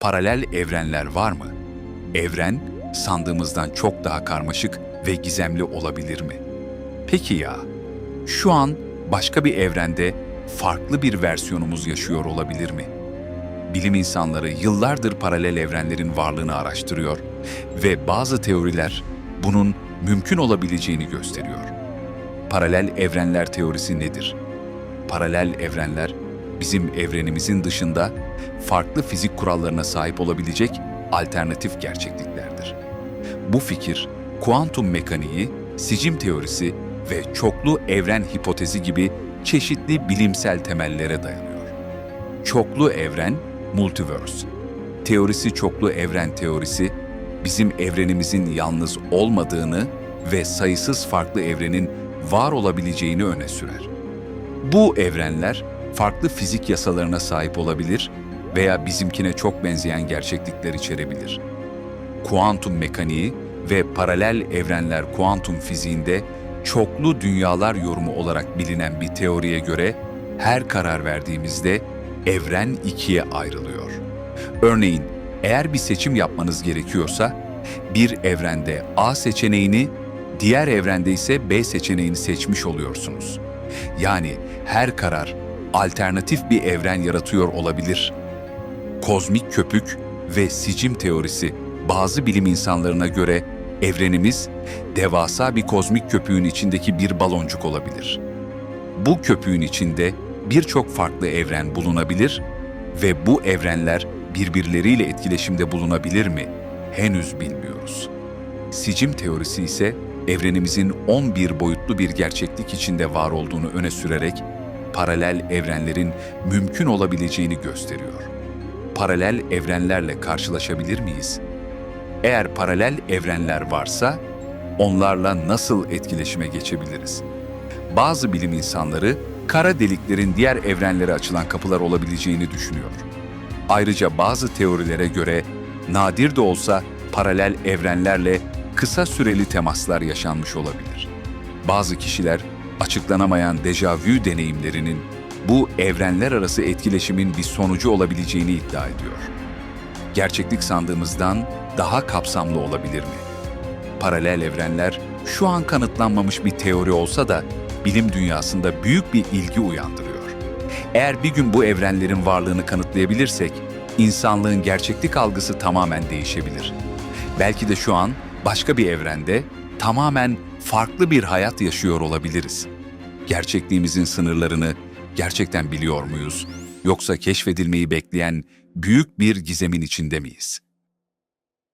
Paralel evrenler var mı? Evren sandığımızdan çok daha karmaşık ve gizemli olabilir mi? Peki ya, şu an başka bir evrende farklı bir versiyonumuz yaşıyor olabilir mi? Bilim insanları yıllardır paralel evrenlerin varlığını araştırıyor ve bazı teoriler bunun mümkün olabileceğini gösteriyor. Paralel evrenler teorisi nedir? Paralel evrenler bizim evrenimizin dışında farklı fizik kurallarına sahip olabilecek alternatif gerçekliklerdir. Bu fikir, kuantum mekaniği, sicim teorisi ve çoklu evren hipotezi gibi çeşitli bilimsel temellere dayanıyor. Çoklu evren, multiverse. Teorisi çoklu evren teorisi, bizim evrenimizin yalnız olmadığını ve sayısız farklı evrenin var olabileceğini öne sürer. Bu evrenler farklı fizik yasalarına sahip olabilir veya bizimkine çok benzeyen gerçeklikler içerebilir. Kuantum mekaniği ve paralel evrenler kuantum fiziğinde çoklu dünyalar yorumu olarak bilinen bir teoriye göre her karar verdiğimizde evren ikiye ayrılıyor. Örneğin eğer bir seçim yapmanız gerekiyorsa bir evrende A seçeneğini, diğer evrende ise B seçeneğini seçmiş oluyorsunuz. Yani her karar alternatif bir evren yaratıyor olabilir. Kozmik köpük ve sicim teorisi bazı bilim insanlarına göre evrenimiz devasa bir kozmik köpüğün içindeki bir baloncuk olabilir. Bu köpüğün içinde birçok farklı evren bulunabilir ve bu evrenler birbirleriyle etkileşimde bulunabilir mi? Henüz bilmiyoruz. Sicim teorisi ise evrenimizin 11 boyutlu bir gerçeklik içinde var olduğunu öne sürerek paralel evrenlerin mümkün olabileceğini gösteriyor. Paralel evrenlerle karşılaşabilir miyiz? Eğer paralel evrenler varsa onlarla nasıl etkileşime geçebiliriz? Bazı bilim insanları kara deliklerin diğer evrenlere açılan kapılar olabileceğini düşünüyor. Ayrıca bazı teorilere göre nadir de olsa paralel evrenlerle kısa süreli temaslar yaşanmış olabilir. Bazı kişiler açıklanamayan dejavü deneyimlerinin bu evrenler arası etkileşimin bir sonucu olabileceğini iddia ediyor. Gerçeklik sandığımızdan daha kapsamlı olabilir mi? Paralel evrenler şu an kanıtlanmamış bir teori olsa da bilim dünyasında büyük bir ilgi uyandırıyor. Eğer bir gün bu evrenlerin varlığını kanıtlayabilirsek, insanlığın gerçeklik algısı tamamen değişebilir. Belki de şu an başka bir evrende tamamen farklı bir hayat yaşıyor olabiliriz. Gerçekliğimizin sınırlarını gerçekten biliyor muyuz? Yoksa keşfedilmeyi bekleyen büyük bir gizemin içinde miyiz?